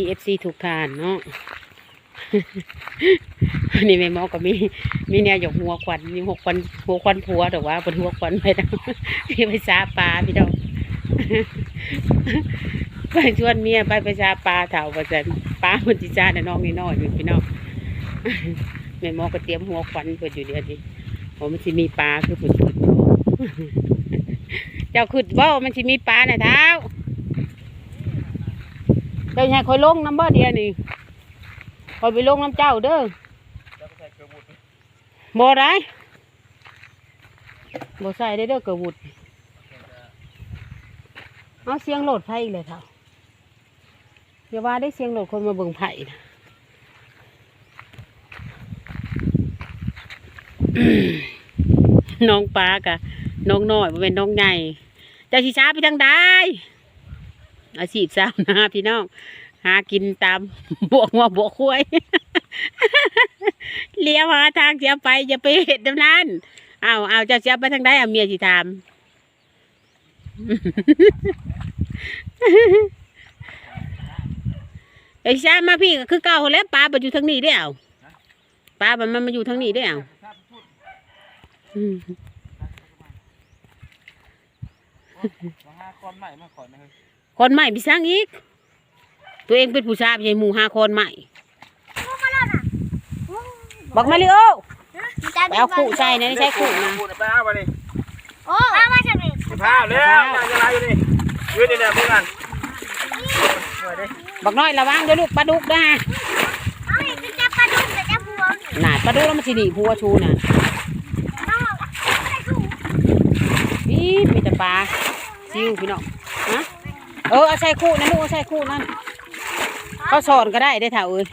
EFC ถูกทานเนาะอันนี้แม่หมอก็มีมีแนวหยกหัวควันมีหัวควันหัวควันผัวแต่ว่าบนหัวควันไปแล้วที่ไปซาปลาพี่น้องไปชวนเมียไปไปซาปลาเถาประจันปลามันจิจ้าแต่น้องนี่น้อยอยู่พี่น้องแม่หมอก็เตรียมหัวควันเปิดอยู่เดียวนี้ผมมันจะมีปลาคือผุดๆอยู่เจ้าขุดว่ามันจะมีปลาในเท้า จ้าให้คอยลงน้ำบ่เดียวนี่คอยไปลงน้ำเจ้าเด้อบ่ได้บ่ใส่ได้เด้อเกระวุดเอาเสียงโหลดไผ่อีกเลยเท่าอย่าว่าได้เสียงโหลดคนมาเบิ่งไผ่นะน้องปลากะน้องน้อยเป็นน้องใหญ่จ้าชิช้าไปทางใด อาชีพสาวนาพี่น้อง หากินตามบวกหัวบวกคุ้ยเลี้ยวหาทางเสียไปอย่าไปเห็ดดำนั้นเอาเอาเจ้าเสียไปทางใดเอาเมียสิถามไอ้ชามาพี่ก็คือเก่าแล้วปลาไปอยู่ทางนี้ได้เอาปลามันมาอยู่ทางนี้ได้เอาอืมมาหาคนใหม่มาขอนนะ ครับคนใหม่พี่สร้างอีก ตัวเองเป็นผู้ชายไม่ใช่หมู่หาคนใหม่บอกมาริโอไปเอาขู่ใส่นะนี่ใช่ขู่นะพูดไปเอาไปนี่โอ้มามาจะเป็นสิพาแล้วมาจะไรอยู่นี่ยืนนี่เนี่ยพี่กันสวยดิบอกน้อยระวังเดี๋ยวลูกปลาดุกนะเอาอีกจะปลาดุกจะจะบัวน่ะปลาดุกแล้วมันสิหนีผัวชูน่ะน้องอะไรกูนี่มีแต่ปลาซิวพี่น้องนะ เออเอาใส่คู่นะลูกเอาใส่คู่นั่นเขาสอนก็ได้ได้อเถ่าเอ้ย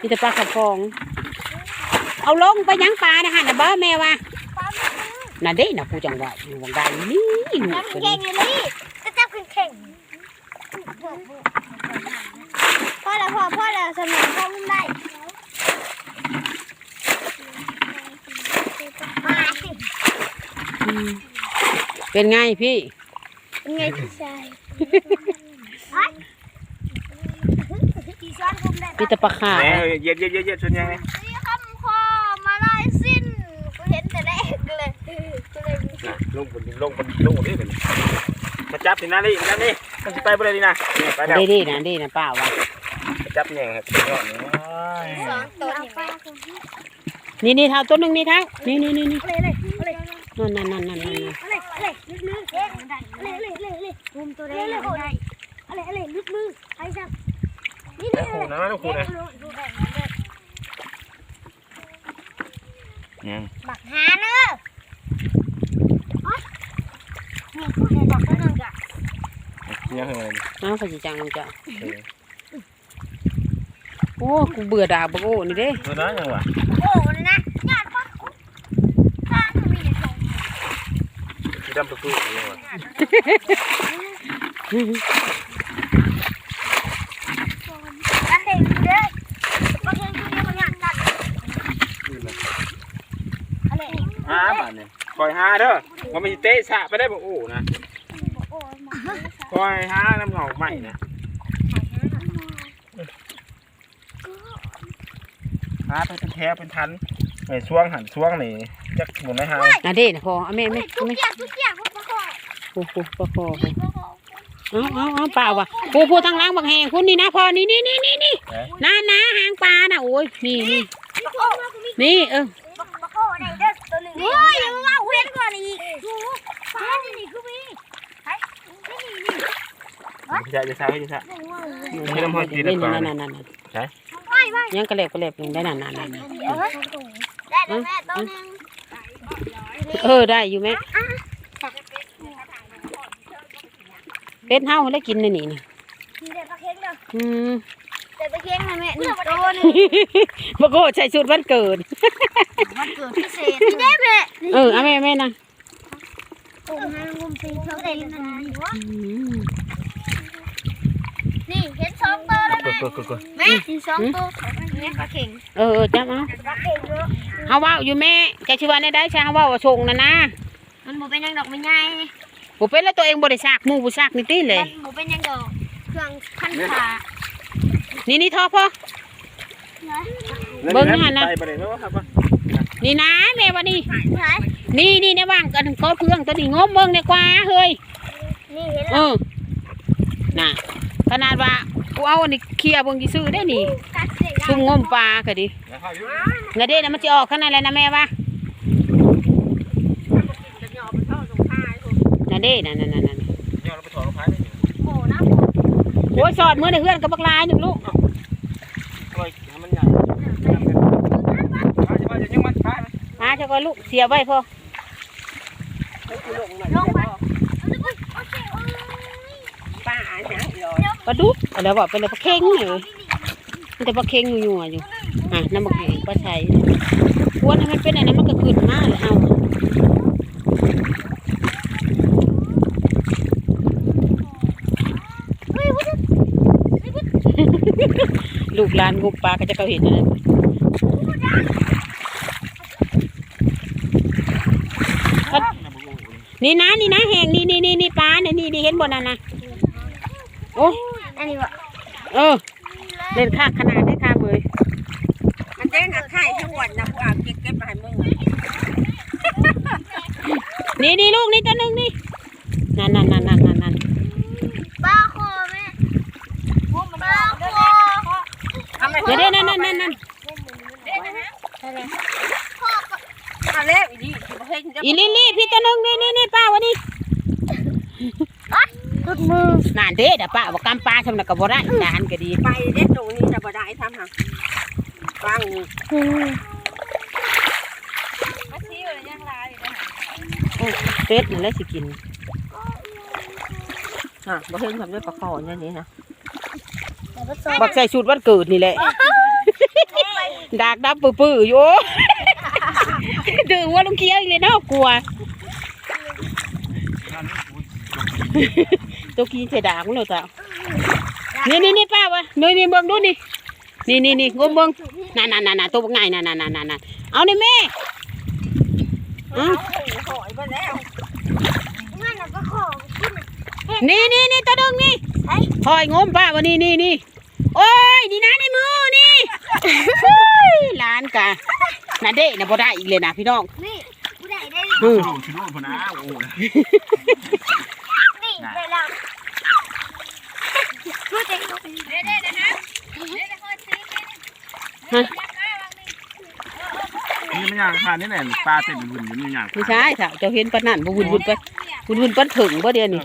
มีแต่ปลากระพอง เอาลงไปยังปลานะฮะน่ะบ่แม่ว่าปลาน่ะเด้น่ะกูจังว่าอยู่วังใดนี่หนูน้ำตัวเก่นี้งเลยจะจับขึ้นเข่งพ่อแล้วพ่อพ่อแล้วสนุกพ่อไม่ได้มาสิอืมเป็นไงพี่ เป็นไงพี่ชายกี่ช้อนผ มได้มีแต่ปลาขาวแหมเย็ดเย็ดเย็ดเย็ดชนยังไงนี่คำพ่อมาไล่สิ้นกูเห็นแต่แรกเลยกูเลยลงบนลงบนลงบนนี่เป็นมาจับนี่นะนี่นั่นนี่มันจะไปบ่ได้นี่นะนี่ไปแล้วดีดีๆนะดีนะป้าวะมาจับเนี่ยครับยอดนี่สองตัวนี่ไหมนี่นี่เท่าตัวหนึ่งนี่เท่านี่นี่นี่นี่อะไรอะไรอะไรนั่นนั่นนั่นนั่นนั่น อะไรอะไรลึกมืออะไรอะไรอะไรอะไรมุมตัวใดอะไรอะไรอะไรลึกมือไอ้สักนี่แล้นี่วคูนะแล้วคูนะยังบักหาเนอะนี่กูเห็นบักตัวนึงจ้ะยังไงเอ้าขจิจังมันจะโอ้กูเบื่อด่าบักโอ้นี่เด้ตัวนั้นยังวะโอ้นะญาติปักข้างมีแต่ ที่ดำประตูยังวะกันเด็กเลยบักเฮงตัวนี้มันอยากตัดอะหาบ้านนี่ยคอยหาเด้อว่ามันเตะสะไปได้บ่โอ้นะคอยหาน้ำเงาใหม่นะหาไปเป็นแถวเป็นทันไอ้ช่วงหันช่วงนี่ จักหมุนได้หาน่ะเด้นะพอเอาแม่แม่ทุเอากแม่อย่างทุกอย่างพวกพ่อโอ้โหปลาคอเอาเอาเอาเปล่าวะปูปูทางหล้างบักแหงคุณนี่นะพอนี่นี่นี่นี่นี่น่านะหางปลาน่ะโอ้ยนี่นี่โอ้นี่เออบักบักโอ้ไหนเด้อตัวหนึ่งโอ้ยยังเอาเว้นก่อนอีกดูฟ้านี่นี่คือมีไอ้นี่นี่จะจะใช้จะใช้ไม่ต้องพอกินเล่นก่อนนั่นนั่นนั่นนั่นไม่ไม่ยังกระเล็บกระเล็บยังได้นั่นนั่นนั่นเออได้แล้วแม่ตัวนึง เออได้อยู่ไหมเป็ดเฮาได้กินในนี่นะเด็กปลาเค็งเด้ออืมเด็กปลาเค็งนะแม่หนึ่งตัวนึงบโกใส่ชุดวันเกิดมันเกิดพิเศษนี่ได้แม่เออเอาแม่แม่นะโอ้ยงุมตีเท่าไหร่นะอืมนี่เห็นสองตัวแล้วกดกดกดกดแม่เห็นสองตัว แม่ปลาเค็งเออเออจับเอาปลาเค็งเยอะเฮาเว่าอยู่แม่จะชื่อว่าได้ได้ใช่เฮาเว่าว่าชงนะนะมันบ่เป็นยังดอกไม่ใหญ่บ่เป็นแล้วตัวเองบ่ได้ซากหมู่บ่ซากนี่ติเลยมันบ่เป็นยังดอกเครื่องพันขานี่นี่ทอพ่อเบิ่งหน้านะไปบ่ได้เนาะครับว่านี่นะแม่ว่านี่ไหนนี่นี่ในว่างกันก็เพื่องตัวนี้งมเบิ่งดีกว่าเฮ้ยนี่เห็นเออน่ะขนาดว่า กูเอาอันนี้เคลียร์เบิ่งสิซื้อได้นี่กัดเสร็จซุ่มงมปลาก็ดิแล้วเข้าอยู่งาเด้นะมันจะออกข้างในแล้วนะแม่ว่านาเด้น่ะนั่นนั่นนั่นเดี๋ยวเราไปถอดรองเท้าได้อยู่โอ้นะโอ้ยสอดมือในเพื่อนกับบักลายหนึ่งลูกปล่อยให้มันใหญ่ว่าจะว่าจะยังมันท้ายมันมาเจ้าก็ลูกเสียไว้พอลงไป ป้า ปลาดุกอะไรบอกเป็นปลาเค็งเลยมันแต่ปลาเค็งอยู่ๆอยู่อะน้ำบักเค็งปลาชัยควรให้มันเป็นอะไรมันก็ขึ้นมาเลยเอาลูกหลานงูปลาก็จะเขาเห็นนะนี่นะนี่นะแหงนี่นี่นี่ปลาเนี่ยนี่นี่เห็นบนนั่นนะ โอ้อันนี้วะเออ เล่นค่าขนาดได้ค่าเบยมันเด้งอะไข่ทั้งวันนะผู้อาเก็บเก็บมาให้มึงอะนี่นี่ลูกนี่ตัวหนึงนี่นั่นนั่นนั่นนั่นนั่นนั่นปลาคอแม่ปลาคอทำไมเดี๋ยวเดี๋ยวนั่นนั่นนั่นนั่นเอาแล้วอีนี่ที่ประเทศจะอีลี่ลี่พี่ตัวหนึงนี่นี่นี่ป้าวะนี่ ตุดมือนั่นเด้เดี๋ยวป้าบอกกำปลาสำนักกับบ่ได้นานก็ดีไปเด็ดตรงนี้จะบ่ได้ทำหาฟังนี่เป็ดนั่นแหละสิกินฮะบ่เห็นทำด้วยปลาคอเนี่ยนี่นะบักใส่ชุดวันเกิดนี่แหละดากดับปื้อๆอยู่ถึงว่าลุงเคี้ยวอีกเลยเนาะกลัว ตัวกี้ใส่ดากมันเลยจ้ะนี่นี่นี่ป้าวะนี่นี่เบิ่งดูนี่นี่นี่นี่งมเบิ่งนั่นนั่นนั่นนั่นตัวง่ายนั่นนั่นนั่นนั่นเอานี่แม่เอาหอยไปแล้วนั่นน่ะปลาคอกินนี่นี่นี่ตัวดึงนี่หอยงมป้าวะนี่นี่นี่โอ้ยนี่นะในมือนี่เฮ้ยหลานกะน่ะเด้น่ะบ่ได้อีกเลยนะพี่น้องนี่ผู้ใดได้อืมดูชิลูกพนะโอ้ย นี่ได้แล้วผู้ใดได้ได้ได้นะได้ได้คนซื้อ นี่มันย่างทานนี่แหละปลาเต็มหุ่นอยู่นี่ย่างไม่ใช่ค่ะเจ้าเห็นปานนั่นบ่วุ่นวุ่นไปวุ่นวุ่นปานถึงบ่เดียวนี่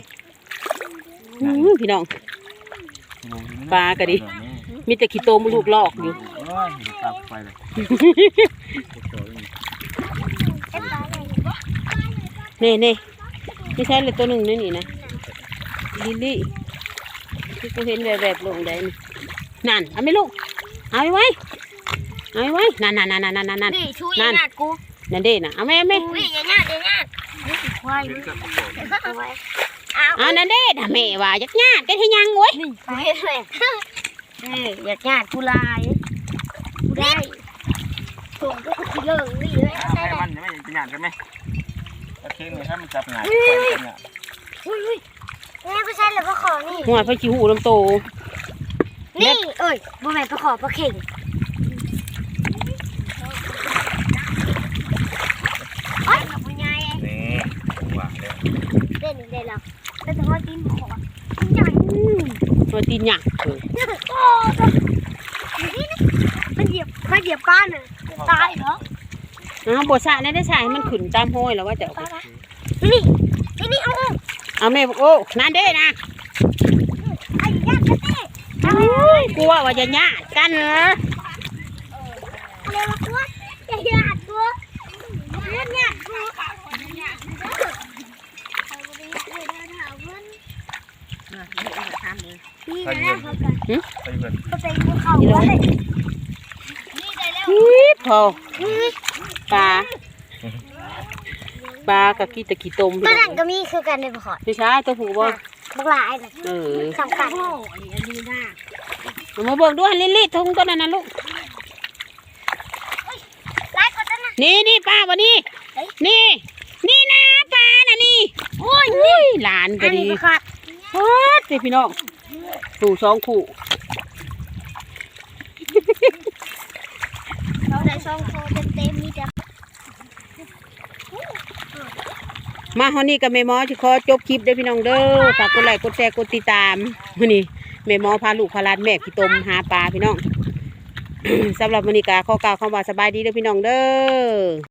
อื้อพี่น้อง ปลาก็ดิ มีแต่ขี้โตมลูกลอกอยู่โอ้ยตับไปเลยเน่เน่ไม่ใช่เลยตัวหนึ่งนี่นี่นะลิลลี่ที่กูเห็นแบบแบบๆลงได้นี่นั่นเอาไหมลูกเอาไว้ ไว้เอาไว้ไว้นั่นนั่นนั่นนั่นนั่นนั่นนี่ช่วยนั่นญาติกูนั่นเด้น่ะเอาไหมเอาไหมนี่อย่าญาติอย่าญาตินี่สิควายมึงเอาไว้เอาเอานั่นเด้น่ะแม่ว่ายักญาติกันให้ยังเว้ยนี่กูเห็นเลยนี่อยากญาติกูลายกูได้ส่งก็กูเลิกนี่เลยใช่ให้ไหมมันไม่เป็นอย่างกันไหมตะเคียนนี่ถ้ามันจับหงายไปเนี่ยอุ้ยอุ้ยนี่ไม่ใช่หรือปลาขอนี่หัวพระชิหูลำโตนี่เอ้ยบ่แม่นปลาขอปลาเข่งเอ้ยมันใหญ่ นี่ว่าแล้ว เด่นเด่นแล้วแต่ถ้าว่ากินขอมันใหญ่ตัวตีนหยักเออโอ้นี่นะมันเหยียบมันเหยียบก้านน่ะตายเหรออ้าวบัวสะนี่ได้ใส่ให้มันขึ้นตามห้อยแล้วว่าจะเอาไปนี่นี่นี่เอาเอาเอาแม่บอกโอ้นั่นเด้นะไอ้ยักษ์กันนี่โอ้ยกลัวว่าจะญาติกันเหรอเร็วตัวอย่าหยาดตัวอย่าหยาดตัว นี่นะเขากันไปเพื่อนเขาเป็นภูเขาไว้นี่ได้แล้วฮีบพอปลาปลากับขี้ตะขี้ตมพี่มาน้นั่องนก็มีคือกันในภูเขาพี่ชายตัวผูบ่บักหลายน่ะเออสำคัญเอามาเบิ่งด้วยลิลลี่ทุ่งตัวนั้นนะลูกหลายคนนะนี่นี่ป้าวันนี้นี่ นี่นะปลาน่ะนี่ โอ้ยอุ้ยหลานก็ดีโอ้สิพี่น้อง ถูสองขู่เราได้สองโคเต็มๆนี่จ้ะมาฮอนี่กับแม่หมอที่ขอจบคลิปได้พี่น้องเด้อฝากกดไลค์กดแชร์กดติดตามมื้นี้แม่หมอพาลูกพาหลานแม่พี่ตมหาปลาพี่น้อง สำหรับวันนี้ก็ขอกล่าวคำว่าสบายดีเด้อพี่น้องเด้อ